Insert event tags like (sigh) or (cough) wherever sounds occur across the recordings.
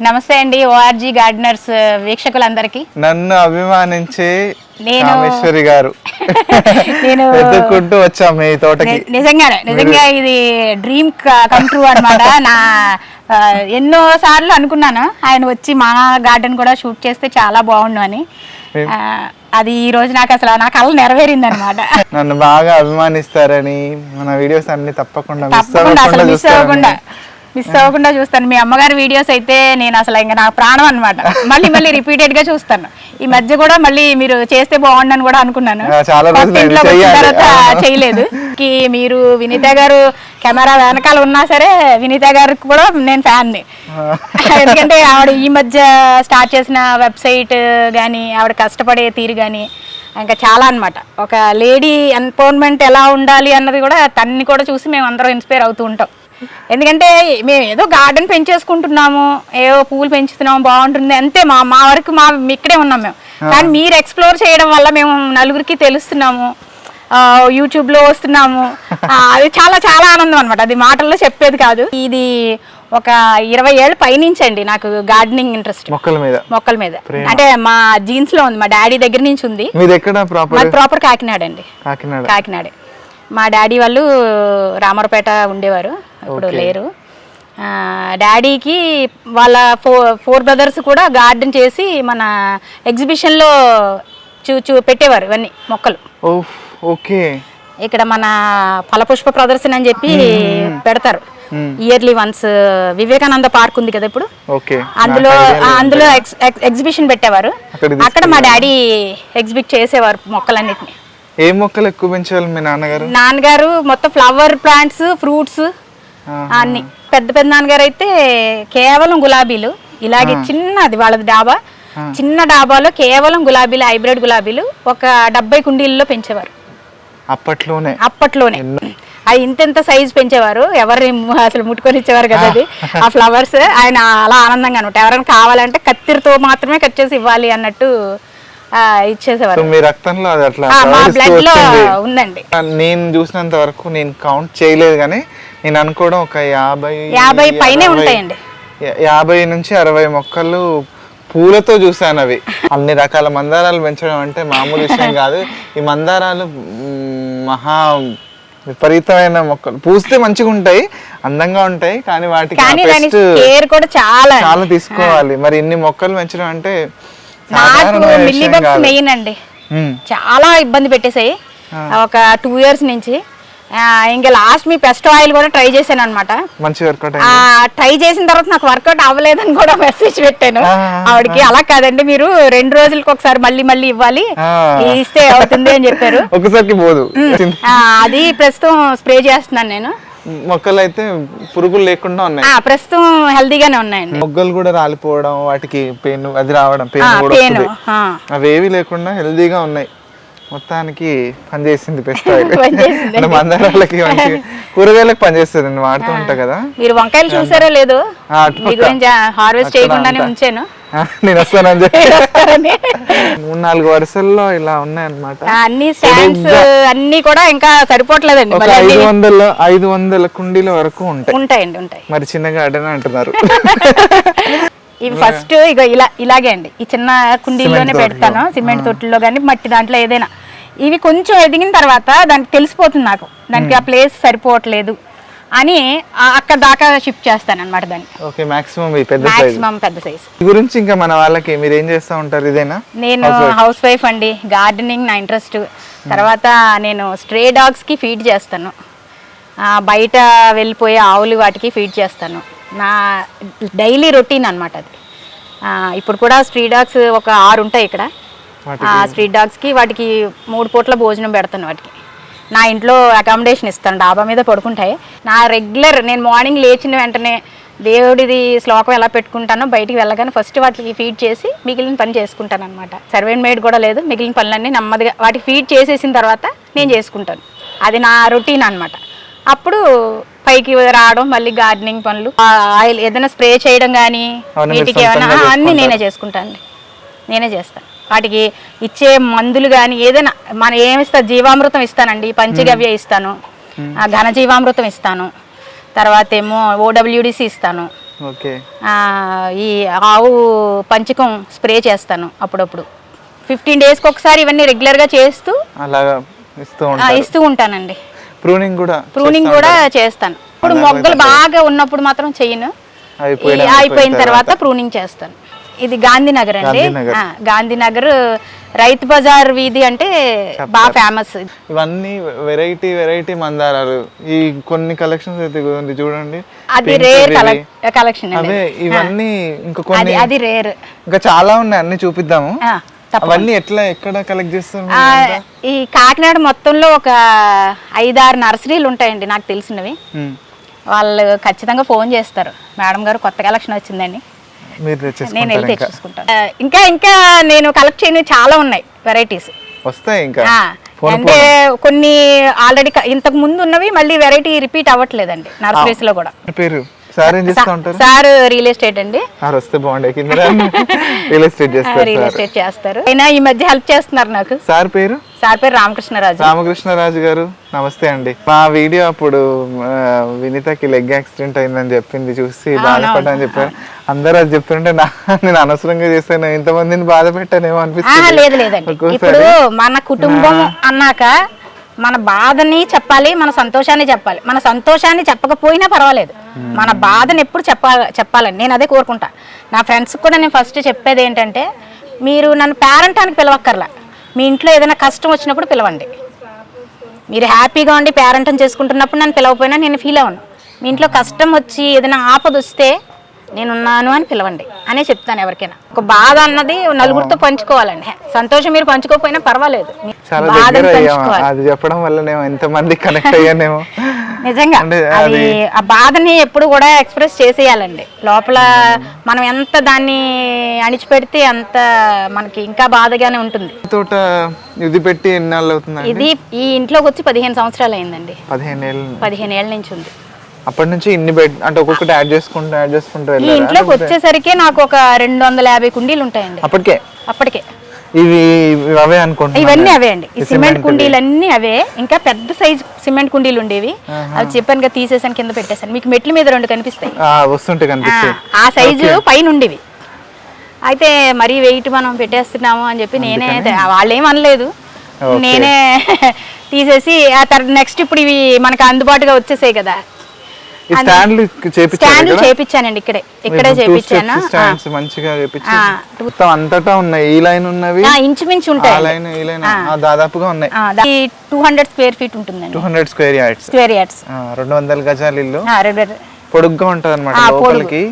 నమస్తే అండి ORG gardeners వీక్షకులందరికీ. నన్ను అభిమానించే నేను- కామేశ్వరి గారు. (laughs) నేను వెతుక్కుంటూ వచ్చాం మీ తోటకి. నిజంగానే నిజంగా ఇది డ్రీమ్ కమ్ ట్రూ అనమాట నా ఎన్నో సార్లు అనుకున్నాను ఆయన వచ్చి మా గార్డెన్ కూడా షూట్ చేస్తే చాలా బాగుండు అని. అది ఈ రోజు నాకు అసలు నా కళ నెరవేరింది అనమాట (laughs) నన్ను బాగా అభిమానిస్తారని మన వీడియోస్ అన్ని తప్పకుండా అసలు అవ్వకుండా మిస్ అవ్వకుండా. మిస్ అవ్వకుండా చూస్తాను. మీ అమ్మగారి వీడియోస్ అయితే నేను అసలు ఇంకా నా ప్రాణం అనమాట మళ్ళీ మళ్ళీ రిపీటెడ్గా చూస్తాను. ఈ మధ్య కూడా మళ్ళీ మీరు చేస్తే బాగుండని కూడా అనుకున్నాను. వచ్చిన. తర్వాత. చేయలేదు. కి మీరు వినీత గారు కెమెరా వెనకాల ఉన్నా సరే వినీత గారికి కూడా నేను ఫ్యాన్ ఎందుకంటే ఆవిడ ఈ మధ్య స్టార్ట్ చేసిన వెబ్సైట్ కానీ ఆవిడ కష్టపడే తీరు కానీ ఇంకా చాలా అన్నమాట. ఒక లేడీ ఎంపవర్మెంట్ ఎలా ఉండాలి అన్నది కూడా తన్ని కూడా చూసి మేము అందరం ఇన్స్పైర్ అవుతూ ఉంటాం. ఎందుకంటే మేము ఏదో గార్డెన్ పెంచేసుకుంటున్నాము ఏవో పూలు పెంచుతున్నాము బాగుంటుంది. అంతే మా మా వరకు మా ఇక్కడే ఉన్నాం మేము. కానీ మీరు ఎక్స్ప్లోర్ చేయడం వల్ల మేము నలుగురికి తెలుస్తున్నాము. ఆ, యూట్యూబ్లో వస్తున్నాము. అది చాలా చాలా ఆనందం అనమాట అది మాటల్లో చెప్పేది కాదు. ఇది ఒక ఇరవై ఏళ్ళ పైనుంచి అండి నాకు గార్డెనింగ్ ఇంట్రెస్ట్ మొక్కల మీద. మొక్కల మీద. అంటే మా జీన్స్లో ఉంది మా డాడీ దగ్గర నుంచి ఉంది. ప్రాపర్ కాకినాడ అండి. కాకినాడ. కాకినాడే. మా డాడీ వాళ్ళు రామరపేట ఉండేవారు. ఇప్పుడు. లేరు. డాడీకి వాళ్ళ ఫోర్ ఫోర్ బ్రదర్స్ కూడా గార్డెన్ చేసి మన ఎగ్జిబిషన్లో చూ చూ పెట్టేవారు ఇవన్నీ మొక్కలు. ఓకే. ఇక్కడ మన ఫలపుష్ప ప్రదర్శన అని చెప్పి పెడతారు. ఇయర్లీ వన్స్ వివేకానంద పార్క్ ఉంది కదా ఇప్పుడు. అందులో అందులో ఎగ్జిబిషన్ పెట్టేవారు. అక్కడ మా డాడీ ఎగ్జిబిట్ చేసేవారు మొక్కలన్నిటిని. ఏ మొక్కలు ఎక్కువ పెంచేవాళ్ళు మీ నాన్నగారు? నాన్నగారు మొత్తం ఫ్లవర్ ప్లాంట్స్ ఫ్రూట్స్. అన్ని. పెద్ద పెద్ద నాన్నగారు అయితే కేవలం గులాబీలు. ఇలాగే చిన్నది వాళ్ళది డాబా. చిన్న డాబాలో కేవలం గులాబీలు హైబ్రిడ్ గులాబీలు ఒక డెబ్బై కుండీల్లో పెంచేవారు. అప్పట్లోనే. అప్పట్లోనే. అది ఇంత ఇంత సైజ్ పెంచేవారు. ఎవరిని అసలు ముట్టుకొని ఇచ్చేవారు కదా అది. ఆ. ఫ్లవర్స్. ఆయన అలా ఆనందంగా అనమాట. ఎవరైనా కావాలంటే కత్తిరితో మాత్రమే కట్ చేసి ఇవ్వాలి అన్నట్టు ఇచ్చేసేవారు. మీ రక్తంలో అది అట్లా ఆ, మా ప్రవహిస్తూ బ్లడ్లో వచ్చింది. ఉందండి. నేను చూసినంత వరకు నేను కౌంట్ చేయలేదు కానీ నేను అనుకోవడం ఒక యాభై యాభై పైనే ఉంటాయండి. యాభై నుంచి అరవై మొక్కలు పూలతో చూసాను అవి. అన్ని రకాల మందారాలు పెంచడం అంటే మామూలు విషయం కాదు. ఈ మందారాలు మహా విపరీతమైన మొక్కలు. పూస్తే మంచిగా ఉంటాయి అందంగా ఉంటాయి కానీ వాటికి కేర్ కూడా చాలా. చాలా తీసుకోవాలి. మరి ఇన్ని మొక్కలు పెంచడం అంటే. మెయిన్ అండి. చాలా ఇబ్బంది పెట్టేసాయి ఒక టూ ఇయర్స్ నుంచి. ఇంకా లాస్ట్ మీ పెస్ట్ ఆయిల్ కూడా ట్రై చేశాను అనమాట ట్రై చేసిన తర్వాత నాకు వర్కౌట్ అవ్వలేదని కూడా (laughs) మెసేజ్ పెట్టాను. ఆవిడకి అలా కాదండి మీరు రెండు రోజులకి ఒకసారి మళ్ళీ మళ్ళీ ఇవ్వాలి. ఇస్తే అవుతుంది అని చెప్పారు. (laughs) ఒకసారికి పోదు. అది ప్రస్తుతం స్ప్రే చేస్తున్నాను నేను. మొక్కలు అయితే పురుగులు లేకుండా ఉన్నాయి. ఆ, ప్రస్తుతం హెల్తీగానే ఉన్నాయండి. మొగ్గలు కూడా రాలిపోవడం వాటికి పెయిన్ అది రావడం పెయిన్ కూడా అవేవి లేకుండా హెల్దీగా ఉన్నాయి. మొత్తానికి పనిచేసింది పెస్ట్ ఆయిల్. (laughs) మందారాలకి మంచి (laughs) కూరగాయలకు పనిచేస్తుంది నేను వాడుతూ ఉంటా కదా. మీరు వంకాయలు చూసారో లేదో? హార్వెస్ట్ చేయకుండానే. ఉంచాను. నేను వస్తానని చెప్పి. (laughs) మూడు నాలుగు వరుసల్లో ఇలా ఉన్నాయి అనమాట ఆ, అన్ని స్టాండ్స్ అన్ని కూడా ఇంకా సరిపోవట్లేదండి ఒక ఐదు వందల ఐదు వందల కుండీల వరకు ఉంటాయి. ఉంటాయండి ఉంటాయి. మరి చిన్న గార్డెన్ అంటున్నారు. ఇవి ఫస్ట్ ఇక ఇలా ఇలాగే అండి. ఈ చిన్న కుండీల్లోనే పెడతాను. సిమెంట్ తొట్టుల్లో కానీ మట్టి దాంట్లో ఏదైనా. ఇవి కొంచెం ఎదిగిన తర్వాత దానికి తెలిసిపోతుంది నాకు. దానికి ఆ ప్లేస్ సరిపోవట్లేదు అని అక్కడ దాకా షిఫ్ట్ చేస్తాను అనమాట దాన్ని. ఓకే మాక్సిమం ఈ పెద్ద సైజ్. మాక్సిమం పెద్ద సైజ్. గురించి ఇంకా మన వాళ్ళకి మీరు ఏం చేస్తూ ఉంటారు? ఇదేనా? నేను హౌస్ వైఫ్ అండి. గార్డెనింగ్ నా ఇంట్రెస్ట్ తర్వాత నేను స్ట్రే డాగ్స్కి ఫీడ్ చేస్తాను. బయట వెళ్ళిపోయే ఆవులు వాటికి ఫీడ్ చేస్తాను. నా డైలీ రొటీన్ అనమాట అది. ఇప్పుడు కూడా స్ట్రీట్ డాగ్స్ ఒక ఆరు ఉంటాయి ఇక్కడ. ఆ స్ట్రీట్ డాగ్స్కి వాటికి మూడు పూట్ల భోజనం పెడతాను వాటికి. నా ఇంట్లో అకామిడేషన్ ఇస్తాను డాబా మీద పడుకుంటాయి. నా రెగ్యులర్ నేను మార్నింగ్ లేచిన వెంటనే దేవుడిది శ్లోకం ఎలా పెట్టుకుంటానో బయటికి వెళ్ళగానే ఫస్ట్ వాటికి ఫీడ్ చేసి మిగిలిన పని చేసుకుంటాను అనమాట సర్వెంట్ మేడ్ కూడా లేదు మిగిలిన పనులన్నీ నెమ్మదిగా వాటికి ఫీడ్ చేసేసిన తర్వాత నేను చేసుకుంటాను. అది నా రొటీన్ అన్నమాట. అప్పుడు పైకి రావడం మళ్ళీ గార్డెనింగ్ పనులు ఆయిల్ ఏదైనా స్ప్రే చేయడం కానీ వీటికి ఏమైనా అన్నీ నేనే. చేసుకుంటాను నేనే చేస్తాను. వాటికి ఇచ్చే మందులు కానీ ఏదైనా మనం ఏమి ఇస్తా జీవామృతం ఇస్తానండి పంచగవ్య ఇస్తాను ఆ ఘన జీవామృతం ఇస్తాను తర్వాత ఏమో ఓడబ్ల్యూడిసి ఇస్తాను ఈ ఆవు పంచకం స్ప్రే చేస్తాను అప్పుడప్పుడు. ఫిఫ్టీన్ డేస్కి ఒకసారి ఇవన్నీ రెగ్యులర్గా చేస్తూ ఇస్తూ ఉంటానండి. ప్రూనింగ్ కూడా ప్రూనింగ్ కూడా చేస్తాను. ఇప్పుడు మొగ్గలు బాగా ఉన్నప్పుడు మాత్రం చెయ్యను అయిపోయిన తర్వాత ప్రూనింగ్ చేస్తాను. ఇది గాంధీనగర్ అండి. గాంధీనగర్. రైతు బజార్ వీధి అంటే బాగా ఫేమస్ ఇవన్నీ వెరైటీ వెరైటీ మందారాలు. ఈ కొన్ని కలెక్షన్స్ అయితే చూడండి. అది రేర్. కలెక్షన్ ఇవన్నీ ఇంకా కొన్ని అది రేర్ ఇంకా చాలా ఉన్నాయి అన్ని చూపిద్దాము. అవన్నీ ఎట్లా ఎక్కడ కలెక్ట్ చేస్తారు? ఈ కాకినాడ మొత్తంలో ఒక ఐదారు నర్సరీలు ఉంటాయండి నాకు తెలిసినవి. వాళ్ళు ఖచ్చితంగా ఫోన్ చేస్తారు. మేడం గారు కొత్త కలెక్షన్ వచ్చిందని మీరు నేను వెళ్ళి ఇంకా? తెచ్చేసుకుంటాను. ఇంకా ఇంకా నేను కలెక్ట్ చేయనివి చాలా ఉన్నాయి వెరైటీస్ వస్తాయి ఇంకా? అంటే కొన్ని ఆల్రెడీ ఇంతకు ముందు ఉన్నవి మళ్ళీ వెరైటీ రిపీట్ అవ్వట్లేదండి నర్సరీస్లో కూడా. పేరు? సార్ ఏం చేస్తూ ఉంటారు? సార్ రియల్ ఎస్టేట్ అండి. సార్ వస్తే బాగుండే కింద రియల్ ఎస్టేట్ చేస్తారు రియల్ ఎస్టేట్ చేస్తారు. అయినా ఈ మధ్య హెల్ప్ చేస్తున్నారు నాకు. సార్ పేరు? సార్ పేరు రామకృష్ణరాజు. రామకృష్ణరాజు గారు నమస్తే అండి. మా వీడియో అప్పుడు వినీతకి లెగ్ యాక్సిడెంట్ అయిందని చెప్పింది చూసి బాధపడ్డాని చెప్పారు. అందరూ అది చెప్తుంటే నా నేను అనవసరంగా చేస్తాను ఇంతమందిని బాధ పెట్టానేమో అనిపిస్తుంది. లేదు లేదండి. ఇప్పుడు మన కుటుంబం అన్నాక మన బాధని చెప్పాలి మన సంతోషాన్ని చెప్పాలి. మన సంతోషాన్ని చెప్పకపోయినా పర్వాలేదు. మన బాధని ఎప్పుడు చెప్పాలి చెప్పాలండి నేను అదే కోరుకుంటా. నా ఫ్రెండ్స్కి కూడా నేను ఫస్ట్ చెప్పేది ఏంటంటే మీరు నన్ను పేరెంటానికి పిలవక్కర్లా. మీ ఇంట్లో ఏదైనా కష్టం వచ్చినప్పుడు పిలవండి. మీరు హ్యాపీగా ఉండి పేరెంటం చేసుకుంటున్నప్పుడు నన్ను పిలవకపోయినా నేను ఫీల్ అవ్వను మీ ఇంట్లో కష్టం వచ్చి ఏదైనా ఆపద వస్తే నేనున్నాను అని పిలవండి. అనే చెప్తాను ఎవరికైనా. ఒక బాధ అన్నది నలుగురితో పంచుకోవాలండి. సంతోషం మీరు పంచుకోకపోయినా పర్వాలేదు. అది చెప్పడం వల్ల ఎంతమంది కనెక్ట్ అయ్యానేమో. నిజంగా. అది ఆ బాధని ఎప్పుడు కూడా ఎక్స్ప్రెస్ చేసేయాలండి. లోపల మనం ఎంత దాన్ని అణిచిపెడితే అంత మనకి ఇంకా బాధగానే ఉంటుంది. తోట ఇది పెట్టి ఎన్నాళ్ళు అవుతుందండి? ఇది ఈ ఇంట్లోకి వచ్చి పదిహేను సంవత్సరాలు అయిందండి. పదిహేను ఏళ్ళు. పదిహేను ఏళ్ళ నుంచి ఉంది. అప్పటి నుంచి ఇన్ని బెడ్ అంటే ఒక్కొక్కటి యాడ్ చేసుకుంటూ యాడ్ చేసుకుంటూ ఈ వెళ్ళారా? ఇంట్లోకి వచ్చేసరికి నాకు ఒక రెండు వందల యాభై కుండీలు ఉంటాయండి. అప్పటికే? అప్పటికే. ఇవి ఇవి అవే అనుకుంటున్నాను. ఇవన్నీ అవే అండి. ఈ సిమెంట్ కుండీలు అన్నీ అవే. ఇంకా పెద్ద సైజ్ సిమెంట్ కుండీలు ఉండేవి. అవి చెప్పాను కదా తీసేసాను కింద పెట్టేశాను. మీకు మెట్ల మీద రెండు కనిపిస్తాయి. ఆ, వస్తుంటే ఆ, కనిపిస్తాయి ఆ సైజు పైన ఉండేవి. అయితే మరీ వెయిట్ మనం పెట్టేస్తున్నాము అని చెప్పి నేనే వాళ్ళేం అనలేదు. Okay. నేనే (laughs) తీసేసి ఆ తర్వాత నెక్స్ట్ ఇప్పుడు ఇవి మనకు అందుబాటుగా వచ్చేసాయి కదా. స్టాండ్లు చేపించానండి ఇక్కడే. ఇక్కడే చేపించాను. స్టాండ్స్ మంచిగా. మొత్తం అంతటా ఉన్నాయి. ఈ లైన్ ఉన్నవి? ఇంచుమించు ఉంటాయి. లైన్ ఈ లైన్ దాదాపుగా ఉన్నాయి. టూ హండ్రెడ్ స్క్వేర్ ఫీట్ ఉంటుందండి. Two hundred square yards square yards రెండు వందల గజాల ఇల్లు. పొడుగ్గా ఉంటది అనమాట లోపలికి.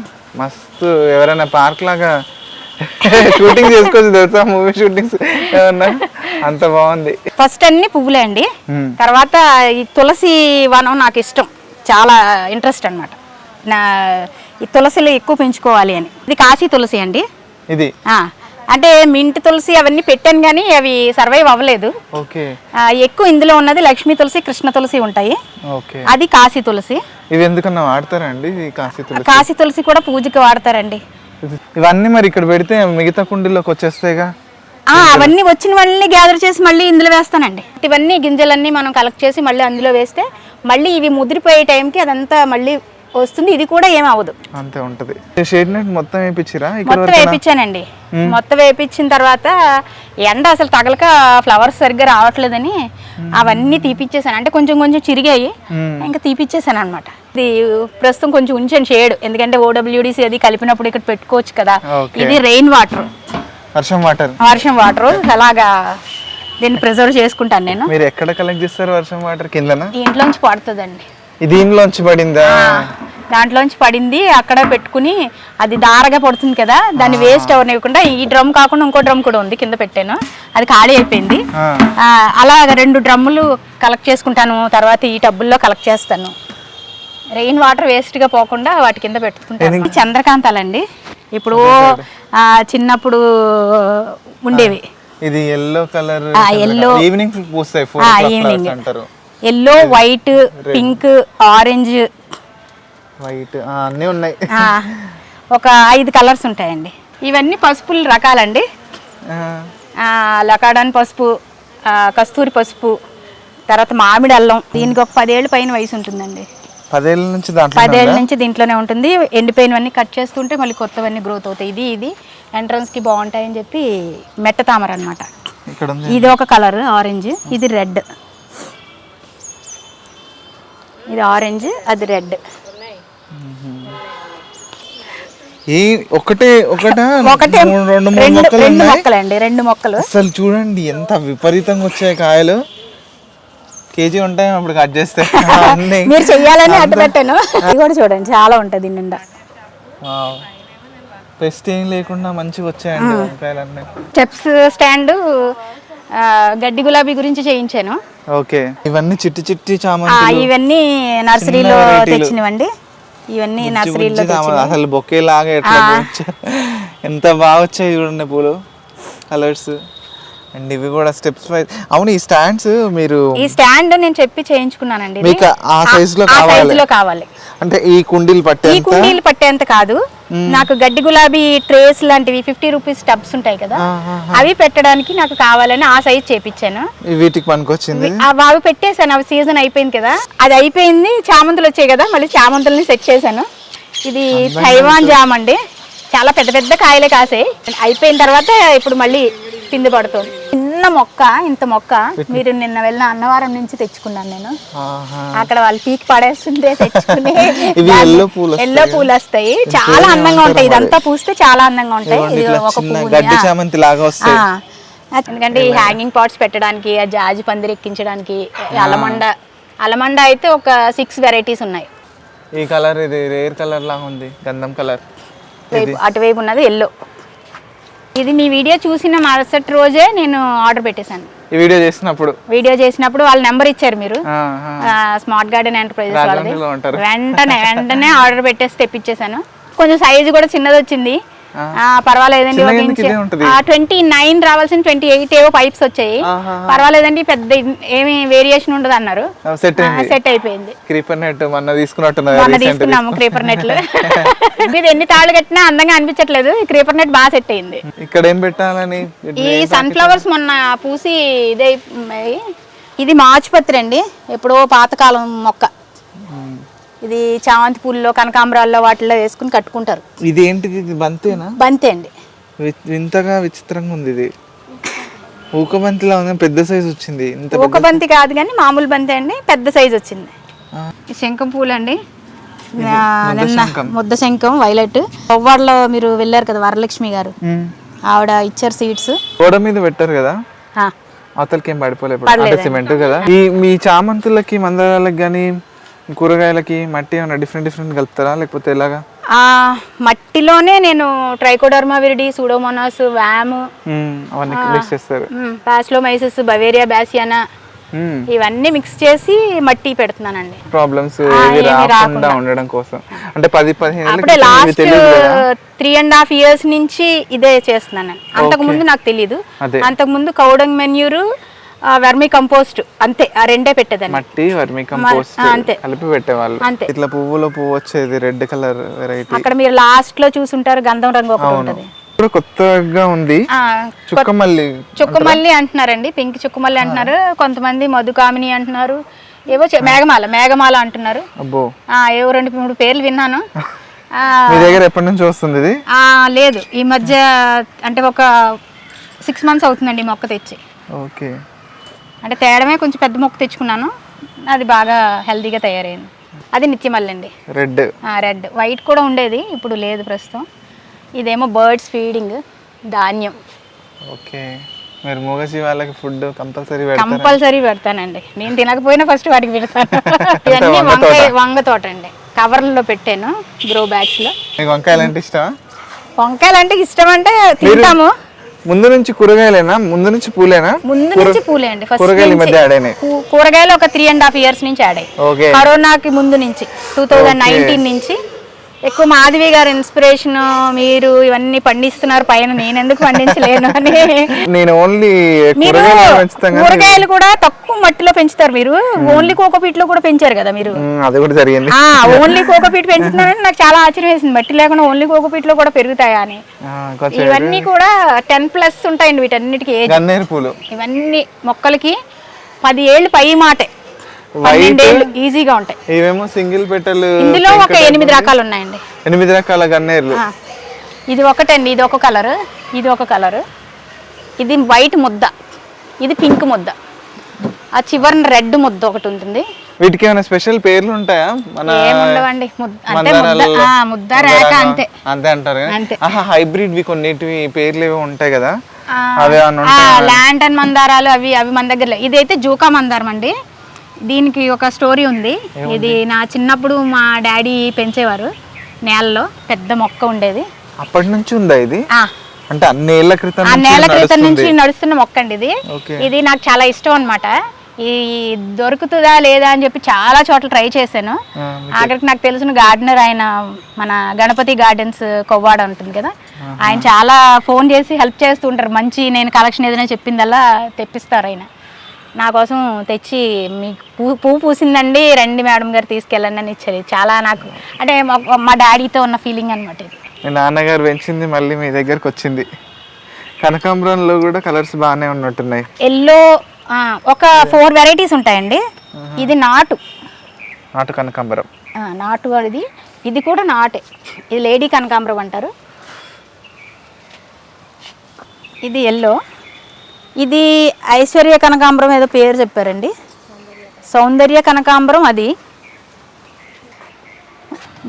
మస్తు ఎవరైనా పార్క్ లాగా (laughs) షూటింగ్ చేసుకోవచ్చు తెలుసా? మూవీ షూటింగ్స్ ఏమన్నా? అంత బాగుంది. ఫస్ట్ అన్ని పువ్వులే అండి. తర్వాత ఈ తులసి వనం నాకు ఇష్టం. చాలా ఇంట్రెస్ట్ అన్నమాట. నా ఈ తులసిలు ఎక్కువ పెంచుకోవాలి అని. ఇది కాశీ తులసి అండి. ఇది? ఆ, అంటే మింట్ తులసి అవన్నీ పెట్టాను కానీ అవి సర్వైవ్ అవ్వలేదు. ఎక్కువ ఇందులో ఉన్నది లక్ష్మీ తులసి కృష్ణ తులసి ఉంటాయి. ఓకే. అది కాశీ తులసి. ఇవి ఎందుకన్నా వాడతారా అండి ఈ కాశీ తులసి? కాశీ తులసి కూడా పూజకి వాడతారండి. ఇవన్నీ మరి ఇక్కడ పెడితే మిగతా కుండీలోకి వచ్చేస్తాయిగా? అవన్నీ వచ్చిన వాళ్ళని గ్యాదర్ చేసి మళ్ళీ ఇందులో వేస్తానండి. ఇవన్నీ గింజలన్నీ మనం కలెక్ట్ చేసి మళ్ళీ అందులో వేస్తే మళ్ళీ ఇవి ముదిరిపోయే టైంకి అదంతా మళ్ళీ వస్తుంది. ఇది కూడా ఏం అవ్వదు. అంతే ఉంటది. షేడ్ నెట్ మొత్తం వేయించిరా? ఇక్కడ మొత్తం వేయించానండి. మొత్తం వేయించిన తర్వాత ఎండ అసలు తగలక ఫ్లవర్స్ సరిగ్గా రావట్లేదని అవన్నీ తీపిచ్చేసాను. అంటే కొంచెం కొంచెం చిరిగాయి. ఇంకా తీపిచ్చేసాను అనమాట ఇది ప్రస్తుతం కొంచెం ఉంచాను షేడ్ ఎందుకంటే ఓడబ్ల్యూడిసి అది కలిపినప్పుడు ఇక్కడ పెట్టుకోవచ్చు కదా. ఇది రెయిన్ వాటర్ వర్షం వాటర్. వర్షం వాటర్. అలాగా దీన్ని ప్రిజర్వ్ చేసుకుంటాను నేను. మీరు ఎక్కడ కలెక్ట్ చేస్తారు వర్షం వాటర్? కిందనా? దీంట్లోంచి పడుతుందండి. ఇది దీనిలోంచి పడిందా? దాంట్లోంచి పడింది. అక్కడ పెట్టుకుని అది దారగా పడుతుంది కదా దాన్ని వేస్ట్ అవ్వనివ్వకుండా ఈ డ్రమ్ కాకుండా ఇంకో డ్రమ్ కూడా ఉంది కింద పెట్టాను. అది ఖాళీ అయిపోయింది. అలా రెండు డ్రమ్ములు కలెక్ట్ చేసుకుంటాను. తర్వాత ఈ టబ్బుల్లో కలెక్ట్ చేస్తాను. రెయిన్ వాటర్ వేస్ట్గా పోకుండా వాటి కింద పెట్టుకుంటాను. చంద్రకాంతాలండి. ఇప్పుడు చిన్నప్పుడు ఉండేవి. ఇది ఎల్లో కలర్ yellow. ఈవినింగ్ పూస్తాయి evening. అంటారు. Yellow white pink orange white అన్నీ ఉన్నాయి. ఒక ఐదు కలర్స్ ఉంటాయండి. ఇవన్నీ పసుపుల రకాలండి. లకాడాన్ పసుపు కస్తూరి పసుపు తర్వాత మామిడి అల్లం. దీనికి ఒక పదేళ్ళ పైన వయసు ఉంటుందండి. పదేళ్ళ నుంచి దాంట్లో పదేళ్ళ నుంచి దీంట్లోనే ఉంటుంది. ఎండిపోయినవన్నీ కట్ చేస్తుంటే మళ్ళీ కొత్తవన్నీ గ్రోత్ అవుతాయి. ఇది ఇది ఎంట్రన్స్కి బాగుంటాయని చెప్పి మెట్ట తామర అనమాట ఇది ఒక కలర్ ఆరెంజ్ ఇది రెడ్ ఇది ఆరెంజ్ అది రెడ్ ఒకటే ఒకట? మూడు- రెండు మొక్కలండి రెండు మొక్కలు. అసలు చూడండి ఎంత విపరీతంగా వచ్చాయి కాయలు. కేజీ ఉంటాయి అప్పుడు కట్ చేస్తే (laughs) మీరు చెయ్యాలని అడ్డు పెట్టాను ఇది కూడా చూడండి చాలా ఉంటుంది నిండా. పెస్ట్ ఏం లేకుండా మంచిగా వచ్చాయండి వంకాయలన్నీ. స్టెప్స్ స్టాండ్ గడ్డి గులాబీ గురించి చేయించాను. ఓకే. ఇవన్నీ చిట్టి చిట్టి ఆ, చామంతి ఇవన్నీ నర్సరీలో. తెచ్చినవండి. ఇవన్నీ నర్సరీలో తెచ్చినవి. అసలు బొకే లాగా ఎట్లా. ఎంత బాగా వచ్చాయి చూడండి పూలు కలర్స్. అండ్ ఇవి కూడా స్టెప్స్ వైజ్ అవును ఈ స్టాండ్స్ మీరు ఈ స్టాండ్ నేను చెప్పి చేయించుకున్నానండి. మీకు ఆ size లో కావాలి? లో కావాలి. అంటే ఈ కుండీలు ఈ పట్టేంత కుండీలు పట్టేంత కాదు. నాకు గడ్డి గులాబీ ట్రేస్ లాంటివి ఫిఫ్టీ రూపీస్ టబ్స్ ఉంటాయి కదా. అవి పెట్టడానికి నాకు కావాలని ఆ సైజ్ చేపించాను ఈ వీటికి పనికొచ్చింది? బావి పెట్టేశాను. అవి సీజన్ అయిపోయింది కదా. అది అయిపోయింది. చామంతులు వచ్చాయి కదా. మళ్ళీ చామంతుల్ని సెట్ చేశాను. ఇది తైవాన్ జామ్ అండి. చాలా పెద్ద పెద్ద కాయలే కాసాయి. అయిపోయిన తర్వాత ఇప్పుడు మళ్ళీ పిండి పడుతుంది. చిన్న మొక్క ఇంత మొక్క మీరు నిన్న వెళ్ళిన అన్నవరం నుంచి తెచ్చుకున్నాను నేను. అక్కడ వాళ్ళు పీక్ పడేస్తుంటే తెచ్చుకుని. (laughs) ఎల్లో పూలు వస్తాయి చాలా అందంగా ఉంటాయి. ఇదంతా పూస్తే చాలా అందంగా ఉంటాయి. ఇది ఒక పువ్వు ఎందుకంటే ఈ హ్యాంగింగ్ పాట్స్ పెట్టడానికి ఆ జాజి పందిరి ఎక్కించడానికి అలమండ అలమండ అయితే ఒక సిక్స్ వెరైటీస్ ఉన్నాయి. ఈ కలర్ ఇది రేర్ కలర్ లాగా ఉంది. గంధం కలర్. వైపు అటువైపు ఉన్నది ఎల్లో ఇది మీ వీడియో చూసిన మరుసటి రోజే నేను ఆర్డర్ పెట్టేశాను. ఈ వీడియో చేసినప్పుడు? వీడియో చేసినప్పుడు వాళ్ళ నెంబర్ ఇచ్చారు మీరు. స్మార్ట్ గార్డెన్ ఎంటర్ప్రైజెస్ వాళ్ళది. వెంటనే వెంటనే ఆర్డర్ పెట్టేసి తెప్పించేశాను. కొంచెం సైజు కూడా చిన్నది వచ్చింది పర్వాలేదండి? ట్వంటీ నైన్ రావాల్సిన ట్వంటీ ఎయిట్ ఏవో పైప్స్ వచ్చాయి. పర్వాలేదండి పెద్ద ఏమి వేరియేషన్ ఉండదు అన్నారు. సెట్ అయిపోయింది. క్రీపర్ నెట్ మొన్న. తీసుకున్నాము క్రీపర్ నెట్లు. (laughs) ఇది ఎన్ని తాళ్ళు కట్టినా అందంగా అనిపించట్లేదు క్రీపర్ నెట్ బాగా సెట్ అయింది. ఇక్కడ ఏం పెట్టాలని? ఈ సన్ఫ్లవర్స్ మొన్న పూసి ఇదే ఇది మాచుపత్రి అండి ఎప్పుడో పాతకాలం మొక్క. ఇది చామంతి పూల్లో కనకాంబరాల్లో వాటిల్లో వేసుకుని కట్టుకుంటారు. ఇది ఏంటిది ఇది బంతేనా? బంతి అండి. వి- వింతగా విచిత్రంగా ఉంది ఇది. ఊకబంతిలా ఉంది పెద్ద సైజ్ వచ్చింది. ఇంత ఒక బంతి కాదు కానీ మామూలు బంతి అండి పెద్ద సైజ్ వచ్చింది. ఆ. ఈ శంఖం పూలు అండి ఆ, నిన్న ముద్ద శంఖం వైలెట్. కొవ్వాడలో మీరు వెళ్ళారు కదా వరలక్ష్మి గారు? ఉమ్. ఆవిడ ఇచ్చారు సీడ్స్. గోడ మీద పెట్టారు కదా? అవతలకి ఏం పడిపోలేదు అంటే సిమెంట్ కదా? ఈ మీ చామంతులకి మందారాలకు కానీ కూరగాయలకి మట్టి ఏమైనా డిఫరెంట్ డిఫరెంట్ కలుపుతారా? లేకపోతే ఎలాగా? మట్టిలోనే నేను ట్రైకోడర్మా విరిడి సూడోమోనాస్ వ్యామ్ అవన్నీ మిక్స్ చేస్తారు. పాస్లోమైసిస్ బవేరియా బ్యాసియానా ఇవన్నీ మిక్స్ చేసి మట్టి పెడుతున్నానండి. ప్రాబ్లమ్స్ రాకుండా. ఉండడం కోసం. అంటే పది పదిహేను అప్పుడే last three and half years నుంచి ఇదే చేస్తున్నాను. నేను అంతకు ముందు నాకు తెలియదు. అంతకు ముందు కౌడంగ్ మెన్యూరు వెర్మి కంపోస్ట్ అంతే ఆ రెండే పెట్టేదాన్ని. మట్టి వర్మి కంపోస్ట్ అంతే. కలిపి పెట్టేవాళ్ళు. అంతే. ఇట్లా పువ్వులో పువ్వు వచ్చేది రెడ్ కలర్ వెరైటీ. అక్కడ మీరు లాస్ట్లో చూసుంటారు గంధం రంగు ఒకటి ఉంటది. ఇప్పుడు కొత్తగా ఉంది. ఆ, చుక్కమల్లి చుక్కమల్లి అంటున్నారండి పింక్ చుక్కమల్లి అంటున్నారు. కొంతమంది మధుకామిని అంటున్నారు. ఏవో మేఘమాల మేఘమాల అంటున్నారు. అబ్బో. ఆ, ఏవో రెండు మూడు పేర్లు విన్నాను. ఆ, (laughs) మీ దగ్గర ఎప్పటి నుంచి వస్తుంది ఇది? ఆ, లేదు. ఈ మధ్య అంటే ఒక సిక్స్ మంత్స్ అవుతుందండి మొక్క తెచ్చి. ఓకే. అంటే తేడమే కొంచెం పెద్ద మొక్క తెచ్చుకున్నాను. అది బాగా హెల్తీగా తయారైంది. అది నిత్యమల్లి అండి రెడ్ రెడ్ వైట్ కూడా ఉండేది ఇప్పుడు లేదు ప్రస్తుతం. ఇదేమో బర్డ్స్ ఫీడింగ్ ధాన్యం. ఓకే. మీరు మూగజీ వాళ్ళకి ఫుడ్ కంపల్సరీ కంపల్సరీ పెడతానండి. నేను తినకపోయినా ఫస్ట్ వాటికి పెడతాను. ఇవన్నీ వంగ వంకాయ వంగ తోట అండి కవర్లలో పెట్టాను గ్రో బ్యాగ్స్లో. మీకు వంకాయలు అంటే ఇష్టమా? వంకాయలు అంటే ఇష్టం అంటే తింటాము ముందు నుంచి కూరగాయలేనా? ముందు నుంచి పూలేనా? ముందు నుంచి పూలే అండి. ఫస్ట్ కూరగాయలు మధ్య యాడ్ అయినాయి. కూ- కూరగాయలు ఒక త్రీ అండ్ హాఫ్ ఇయర్స్ నుంచి ఆడాయి ఓకే కరోనాకి ముందు నుంచి టూ థౌజండ్ నైన్టీన్ నుంచి ఎక్కువ మాధవి గారి ఇన్స్పిరేషన్ మీరు ఇవన్నీ పండిస్తున్నారు పైన నేను ఎందుకు పండించలేను అని. నేను ఓన్లీ మీరు కూరగాయలు కూడా తక్కువ మట్టిలో పెంచుతారు మీరు. ఓన్లీ కోకోపీట్లో కూడా పెంచారు కదా మీరు. అది కూడా జరిగింది. ఓన్లీ కోకోపీట్ పెంచుతున్నారని నాకు చాలా ఆశ్చర్యం వేసింది. మట్టి లేకుండా ఓన్లీ కోకోపీట్లో కూడా పెరుగుతాయా అని. ఇవన్నీ కూడా టెన్ ప్లస్ ఉంటాయండి వీటన్నిటికీ ఏజ్ గన్నేరు పూలు. ఇవన్నీ మొక్కలకి పది ఏళ్ళు పై మాటే. ఈజీగా ఉంటాయి. ఇవేమో సింగిల్ పెటల్ ఇందులో ఒక ఎనిమిది రకాలు ఉన్నాయండి. ఎనిమిది రకాల గన్నేర్లు. ఇది ఒకటండి ఇది ఒక కలర్ ఇది ఒక కలర్. ఇది వైట్ ముద్ద ఇది పింక్ ముద్ద. ఆ చివరిన రెడ్ ముద్ద ఒకటి ఉంటుంది. వీటికి ఏమైనా స్పెషల్ పేర్లు ఉంటాయా? మన ఏముండవండి ముద్ద అంటే ముద్ద మందారాలలో- ఆ, ముద్ద రేఖ అంతే. అంతే అంటారు. ఆహా హైబ్రిడ్ వి కొన్నిటివి పేర్లు ఏవో ఉంటాయి కదా? అవి? ల్యాంటన్ మందారాలు అవి అవి మన దగ్గర. ఇదైతే జూకా మందారం అండి. దీనికి ఒక స్టోరీ ఉంది. ఇది నా చిన్నప్పుడు మా డాడీ పెంచేవారు నేలలో పెద్ద మొక్క ఉండేది. అప్పటి నుంచి ఉందా ఇది? అంటే అన్ని ఏళ్ళ క్రితం క్రితం. నుంచి నడుస్తున్న మొక్క అండి ఇది. ఇది నాకు చాలా ఇష్టం అన్నమాట. ఈ దొరుకుతుందా లేదా అని చెప్పి చాలా చోట్ల ట్రై చేశాను. ఆఖరికి నాకు తెలిసిన గార్డెనర్ ఆయన మన గణపతి గార్డెన్స్ కొవ్వాడ ఉంటుంది కదా. ఆయన చాలా ఫోన్ చేసి హెల్ప్ చేస్తూ ఉంటారు మంచి నేను కలెక్షన్ ఏదైనా చెప్పిందల్లా తెప్పిస్తారు ఆయన. నా కోసం తెచ్చి మీకు పూ పువ్వు పూసిందండి. రండి మేడం గారు తీసుకెళ్ళండి అని ఇచ్చారు ఇది చాలా నాకు అంటే మా- మా డాడీతో ఉన్న ఫీలింగ్ అనమాట ఇది. మీ నాన్నగారు పెంచింది మళ్ళీ మీ దగ్గరకు వచ్చింది. కనకాంబరంలో కూడా కలర్స్ బాగానే ఉన్నట్టున్నాయి. ఎల్లో ఒక ఫోర్ వెరైటీస్ ఉంటాయండి. ఇది నాటు. నాటు కనకాంబరం. నాటు ఇది ఇది కూడా నాటే. ఇది లేడీ కనకాంబరం అంటారు. ఇది ఎల్లో. ఇది ఐశ్వర్య కనకాంబరం ఏదో పేరు చెప్పారండి. సౌందర్య కనకాంబరం అది.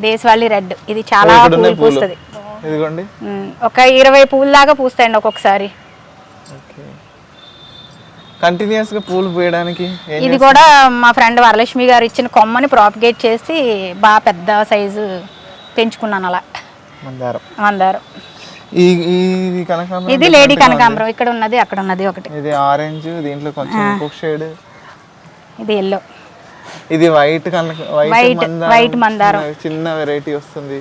దేశవాళీ రెడ్. ఇది చాలా పూలు. పూస్తుంది. ఇదిగోండి. ఒక ఇరవై పూల దాకా పూస్తాయండి ఒక్కొక్కసారి. కంటిన్యూస్గా పూలు పూయడానికి ఏం ఇది కూడా మా ఫ్రెండ్ వరలక్ష్మి గారు ఇచ్చిన కొమ్మని ప్రాపగేట్ చేసి బాగా పెద్ద సైజు పెంచుకున్నాను అలా. మందారం. మందారం. ఈ ఈ కనకాంబరం ఇది లేడీ కనకాంబరం. ఇక్కడ ఉన్నది అక్కడ ఉన్నది ఒకటి. ఇది ఆరెంజ్ దీంట్లో కొంచెం ఇంకొక షేడ్ ఇది ఎల్లో ఇది వైట్ కనక వైట్ White- మందారం. చిన్న వెరైటీ వస్తుంది.